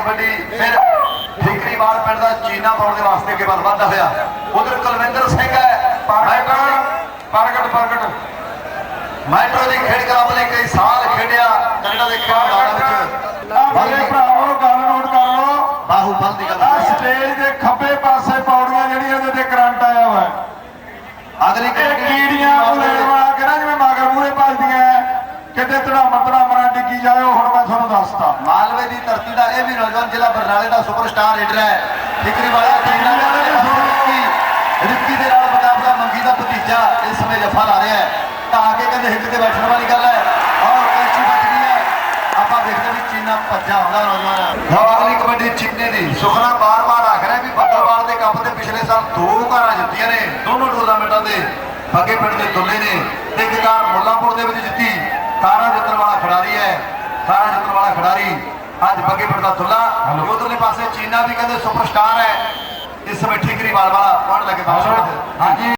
ਕਬੱਡੀ ਫਿਰ ਠੀਕਰੀਵਾਲ ਪਿੰਡ ਦਾ ਚੀਨਾ ਪਾਉਣ ਦੇ ਵਾਸਤੇ ਅੱਗੇ ਵੱਧ ਵੱਧਦਾ ਹੋਇਆ। ਉਧਰ ਕੁਲਵਿੰਦਰ ਸਿੰਘ ਹੈ ਪ੍ਰਗਟ ਪ੍ਰਗਟ ਮੈਟਰੋ ਦੀ ਖੇਡ ਕਲੱਬ ਨੇ ਕਈ ਸਾਲ ਖੇਡਿਆ ਕੈਨੇਡਾ ਦੇ ਖੇਡ ਮੈਦਾਨਾਂ ਵਿੱਚ। ਮੇਰੇ ਭਰਾਵੋ ਗੱਲ ਨੋਟ ਕਰ ਲਓ। ਬਾਹੂਬਲ ਦੀ ਗੱਲ ਸਟੇਜ ਦੇ ਖੱਬੇ ਪਾਸੇ ਪੌੜੀਆਂ ਜਿਹੜੀਆਂ ਉਹਦੇ ਤੇ ਕਰੰਟ ਆਇਆ ਹੋਇਆ। ਅਗਲੀ ਕੀੜੀਆਂ ਨੂੰ ਲੈਣ ਵਾਲਾ ਕਿ ਨਾ ਜਿਵੇਂ ਮਗਰ ਮੂਰੇ ਭੱਜਦੀਆਂ ਕਿਤੇ ਧੜਾਮਾ ਧੜਾਮਾ ਡਿੱਗੀ ਜਾਇਓ ਹੁਣ ਮੈਂ ਤੁਹਾਨੂੰ ਦੱਸਤਾ ਮਾਲਵੇ ਦੀ ਧਰਤੀ ਦਾ ਇਹ ਵੀ ਨੌਜਵਾਨ ਜ਼ਿਲ੍ਹਾ ਬਰਨਾਲੇ ਦਾ ਸੁਪਰਸਟਾਰ ਲੀਡਰ ਹੈ। ਫਿਕਰੀ ਵਾਲਾ ਦਾ ਰਿੱਕੀ ਰਿੱਕੀ ਦੇ ਨਾਲ ਮੁਕਾਬਲਾ ਮੰਗੀ ਦਾ ਭਤੀਜਾ ਇਸ ਸਮੇਂ ਜਫਾ ਲਾ ਰਿਹਾ ਹੈ। ਤਾਂ ਆ ਕੇ ਕਹਿੰਦੇ ਹਿੱਕ ਤੇ ਬੈਠਣ ਵਾਲੀ ਗੱਲ ਹੈ। ਔਰ ਕੈਂਚੀ ਵੱਜ ਗਈ ਹੈ? ਆਪਾਂ ਦੇਖਦੇ ਵੀ ਚੀਨਾ ਭੱਜਾ ਹੁੰਦਾ ਨੌਜਵਾਨ। ਅਗਲੀ ਕਬੱਡੀ ਚੀਨੇ ਦੀ। ਸੁਖਨਾ ਬਾਰ-ਬਾਰ ਆਖ ਰਿਹਾ ਵੀ ਬੱਦਲਵਾਲ ਦੇ ਕੱਪ ਤੇ ਪਿਛਲੇ ਸਾਲ ਦੋ ਘਰਾਂ ਜਿੱਤੀਆਂ ਨੇ। ਦੋਨੋਂ ਟੂਰਨਾਮੈਂਟਾਂ ਦੇ ਬੱਗੇ ਪਿੰਡ ਦੇ ਦੁੱਲੇ ਨੇ। ਤੇ 18 ਨੰਬਰ ਵਾਲਾ ਖਿਡਾਰੀ ਅੱਜ ਬੱਗੇ ਪੜਦਾ ਤੁੱਲਾ ਉਧਰਲੇ ਪਾਸੇ ਚੀਨਾ ਵੀ ਕਹਿੰਦੇ ਸੁਪਰਸਟਾਰ ਹੈ। ਇਸ ਸਮੇਂ ਠੀਕਰੀ ਵਾਲਾ ਪੜ ਲੱਗੇ ਬਾਸ਼ਾ ਹਾਂਜੀ।